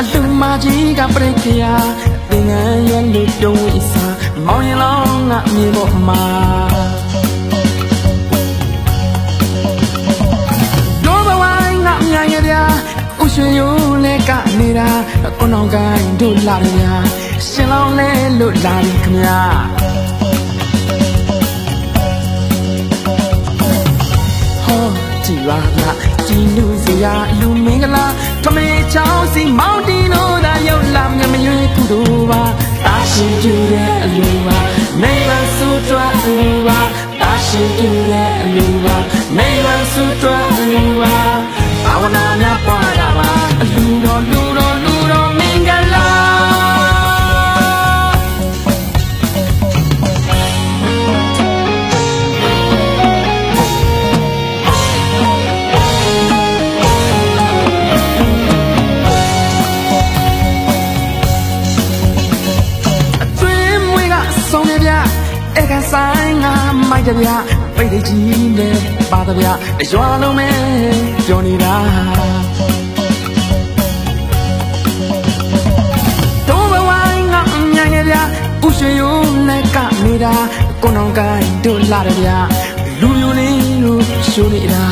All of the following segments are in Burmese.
အလူမကြီးကပြိခရာသင်ငန်းရွယ်လို့ပြုံးဝိစာမောင်ရင်လောင်းငါမြေပေါ်မှာဒိုးဘဝိုင်းငါမြိုင်ရဗျာဥရွှေရိုးလဲကနေနေတာကိုနောင်ကိုင်းတို့လာတယ်ဗျာရှင်လောင်းလဲလို့လာပြီခမညာဟောကြည်ပါလားကြည်နူစ ရာလူမင်္ဂလာထမေချောင်းစီမောင်တီနိုသာရောက်လာမြမရွေကုသိုလ်ပါတာရှိကျူတဲ့အလူပါနေဝဆူတွားအလူပါတာရှိကျူတဲ့အလူပါနေဝဆူတွားအလူပါဘာဝနာများပွားတာပါ က်တယ်ဗျပိတ်တကြီးနဲ့ပါတဗျရွာလုံးမဲပြောနေတာတော့ဘဝိုင်းငါမြိုင်နေဗျဥရွှေယုံနဲ့ကနေတာကိုနောင်ကိုင်းတို့လာတယ်ဗျလူမျိုးလေးတို့ရှိုးနေတာ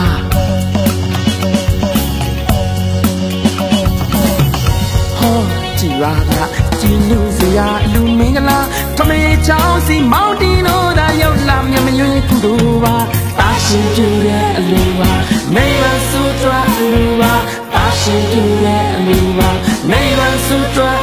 ကြည်ပါလားကြည်နူစရာလူမင်္ဂလာထမေချောင်းစီမောင်တီနိုသာရောက်လာမြမရွေကုသိုလ်ပါတာရှိကျူတဲ့အလူပါနေဝဆူတွားအလူပါတာရှိကျူတဲ့အလူပါနေဝဆူတွား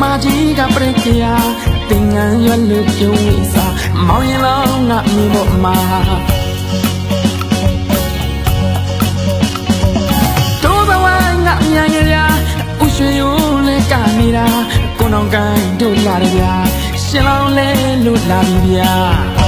မကြီးကပြိခရာတင်ငန်းရွယ်လို့ပြုံးဝိစာမောင်ရင်လောင်းငါမြေပေါ်မှာတို့ဘဝငါမြန်ရရာဥရွှေရိုးလဲကနေတာကိုနောင်ကိုင်းတို့လာတယ်ဗျာရှင်လောင်းလဲလို့လာပြီဗျာ